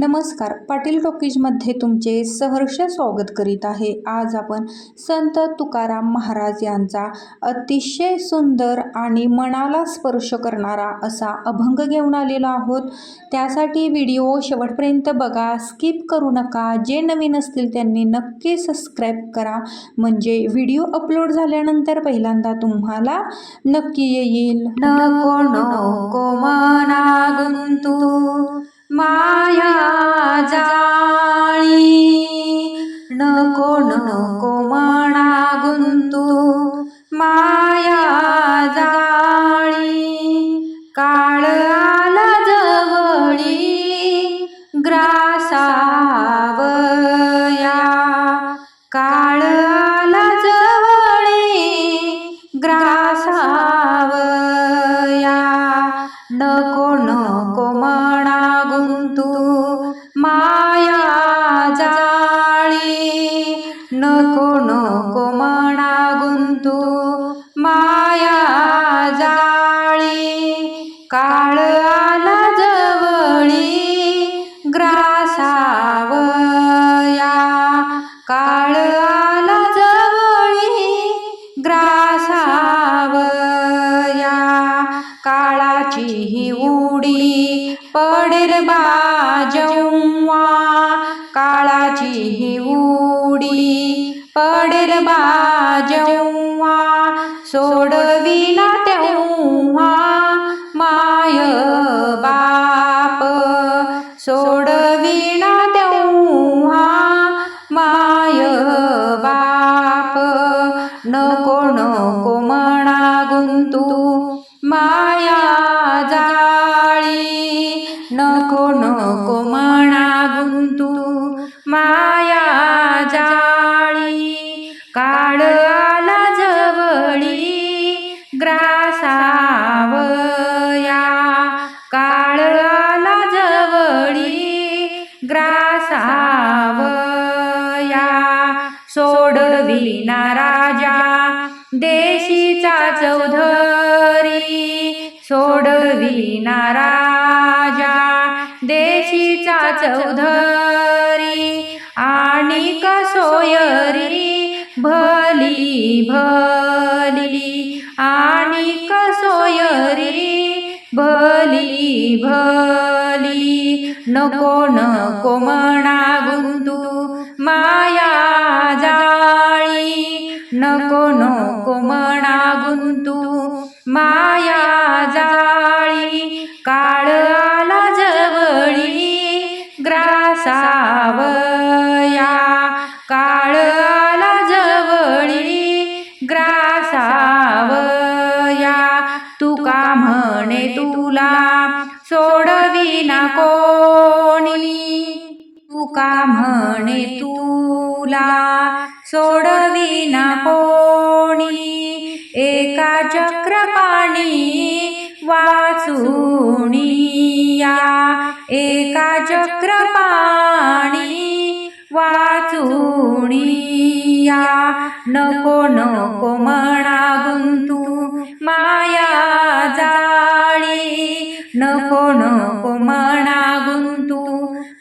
नमस्कार पाटील टॉकीजमध्ये तुमचे सहर्ष स्वागत करीत आहे. आज आपण संत तुकाराम महाराज यांचा अतिशय सुंदर आणि मनाला स्पर्श करणारा असा अभंग घेऊन आलेलो आहोत. त्यासाठी व्हिडिओ शेवटपर्यंत बघा स्किप करू नका. जे नवीन असतील त्यांनी नक्की सबस्क्राईब करा. म्हणजे व्हिडिओ अपलोड झाल्यानंतर पहिल्यांदा तुम्हाला नक्की येईल. नको नको मना माया जाळी. नको नको म्हणा गुंतू. माया जाळी. काळ आला जवळी. ग्रासावया. काळ आला जवळी. ग्रासावया. नको नको म्हणा नको नको म्हणा गुंतू माया जाळी काळ आला जवळी ग्रासावया. काळ आला जवळी ग्रासावया. काळाची ही उडी पडेल बा जेव्हा पडेल बाजवा सोडविना तेव्हा माय बाप सोडवी ग्रासावया. काळ आला जवळी ग्रासावया. सोडविना राजा देशीचा चौधरी. सोडविना राजा देशीचा चौधरी. आणि कसोयरी भली भली. आणि कसोयरी भली भली. नको नको म्हणा गुंतू माया जाळी. नको नको म्हणा गुंतू माया जाळी. काळ आला जवळी ग्रासावर ना कोणी? तुका म्हणे तुला सोडविना कोणी? एका चक्रपाणी वाचुनिया एका चक्रपाणी वाचुनिया नको नको म्हणा गुंतू माया जाळी. नको नको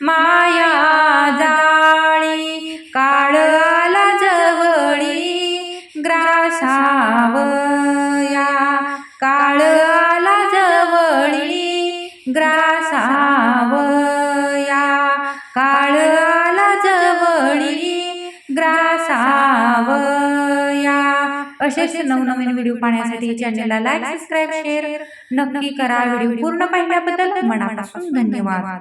माया जाळी काळ आला जवळी ग्रासावया. काळ आला जवळी ग्रासावया. काळ आला जवळी ग्रासावया. असेच नवनवीन व्हिडिओ पाहण्यासाठी चॅनलला लाईक सबस्क्राईब शेअर नक्की करा. व्हिडिओ पूर्ण पाहिल्याबद्दल मनापासून धन्यवाद.